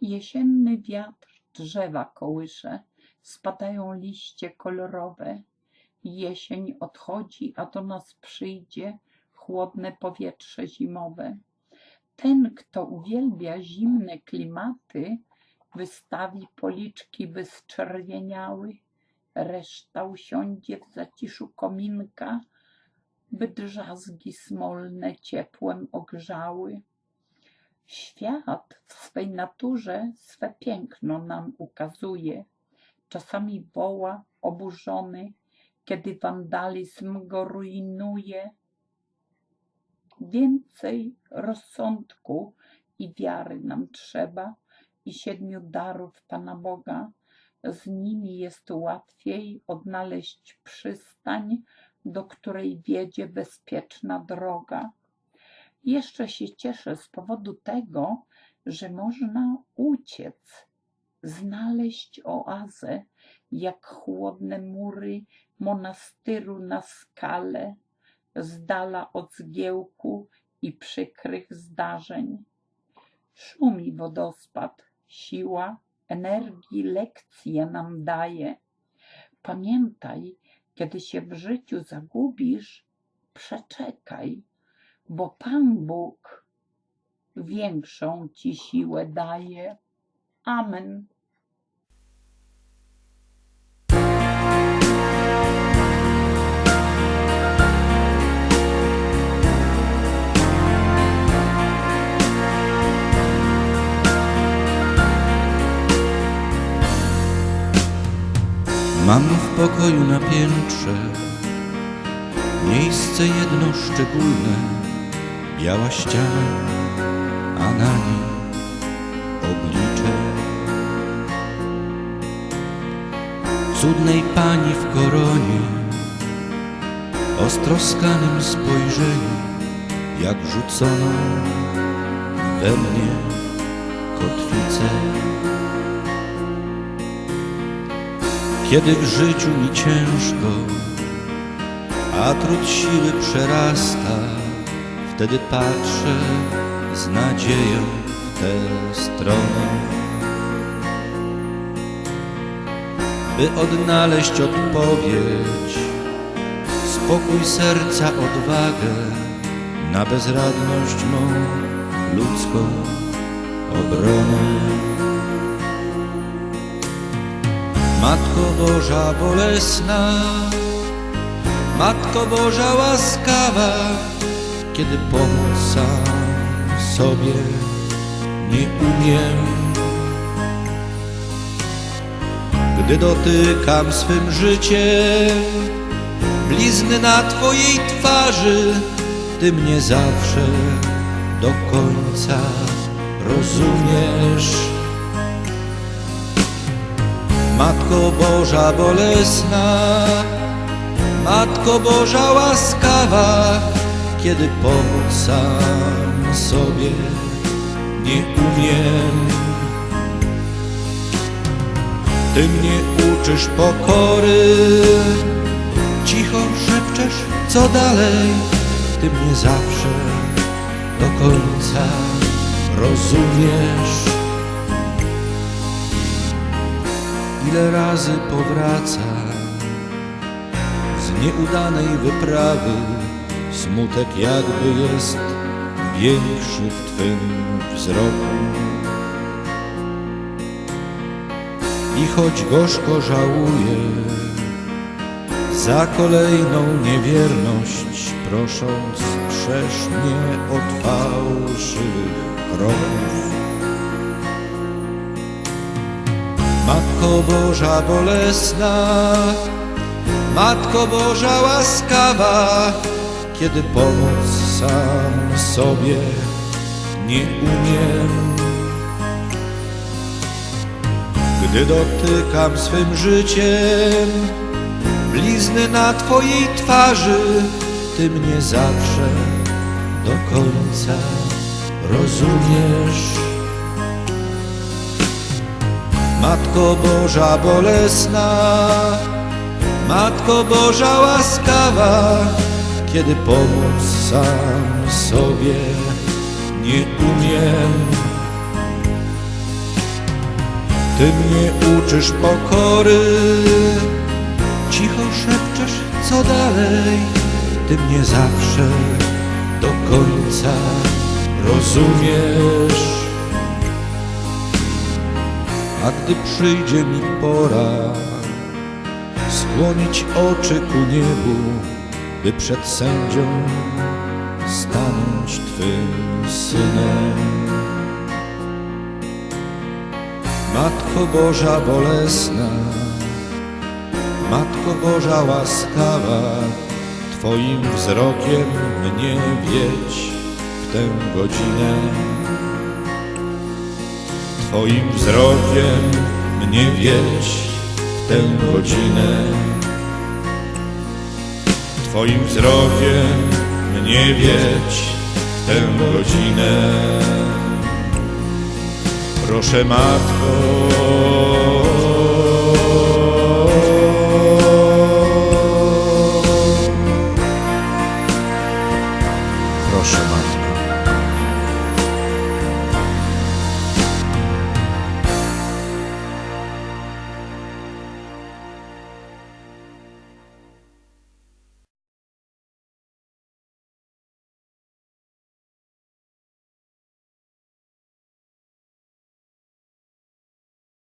Jesienny wiatr drzewa kołysze, spadają liście kolorowe. Jesień odchodzi, a do nas przyjdzie chłodne powietrze zimowe. Ten, kto uwielbia zimne klimaty, wystawi policzki by zczerwieniały, reszta usiądzie w zaciszu kominka, by drzazgi smolne ciepłem ogrzały. Świat w swej naturze swe piękno nam ukazuje. Czasami woła oburzony, kiedy wandalizm go rujnuje. Więcej rozsądku i wiary nam trzeba i siedmiu darów Pana Boga. Z nimi jest łatwiej odnaleźć przystań, do której wiedzie bezpieczna droga. Jeszcze się cieszę z powodu tego, że można uciec, znaleźć oazę, jak chłodne mury monastyru na skale, z dala od zgiełku i przykrych zdarzeń. Szumi wodospad, siła energii lekcje nam daje. Pamiętaj, kiedy się w życiu zagubisz, przeczekaj, bo Pan Bóg większą ci siłę daje. Amen. Mam w pokoju na piętrze miejsce jedno szczególne, biała ściana, a na niej oblicze cudnej pani w koronie, o stroskanym spojrzeniu, jak rzucono we mnie kotwicę. Kiedy w życiu mi ciężko, a trud siły przerasta, wtedy patrzę z nadzieją w tę stronę, by odnaleźć odpowiedź, spokój serca, odwagę na bezradność mą ludzką obronę. Matko Boża bolesna, Matko Boża łaskawa, kiedy pomóc sam sobie nie umiem. Gdy dotykam swym życiem blizny na Twojej twarzy, Ty mnie zawsze do końca rozumiesz. Matko Boża bolesna, Matko Boża łaskawa, kiedy pomóc sam sobie nie umiem. Ty mnie uczysz pokory, cicho szepczesz, co dalej, Ty mnie zawsze do końca rozumiesz. Ile razy powraca z nieudanej wyprawy Smutek jakby jest większy w Twym wzroku. I choć gorzko żałuję Za kolejną niewierność Prosząc strzeż mnie od fałszywych kroków. Matko Boża bolesna, Matko Boża łaskawa, kiedy pomóc sam sobie nie umiem. Gdy dotykam swym życiem blizny na Twojej twarzy, Ty mnie zawsze do końca rozumiesz. Matko Boża bolesna, Matko Boża łaskawa, kiedy pomóc sam sobie nie umiem. Ty mnie uczysz pokory, cicho szepczesz co dalej. Ty mnie zawsze do końca rozumiesz. A gdy przyjdzie mi pora skłonić oczy ku niebu, by przed sędzią stanąć Twym synem. Matko Boża bolesna, Matko Boża łaskawa, Twoim wzrokiem mnie wiedź w tę godzinę. Twoim wzrokiem mnie wiedź w tę godzinę. Twoim wzrokiem mnie wiedź w tę godzinę. Proszę Matko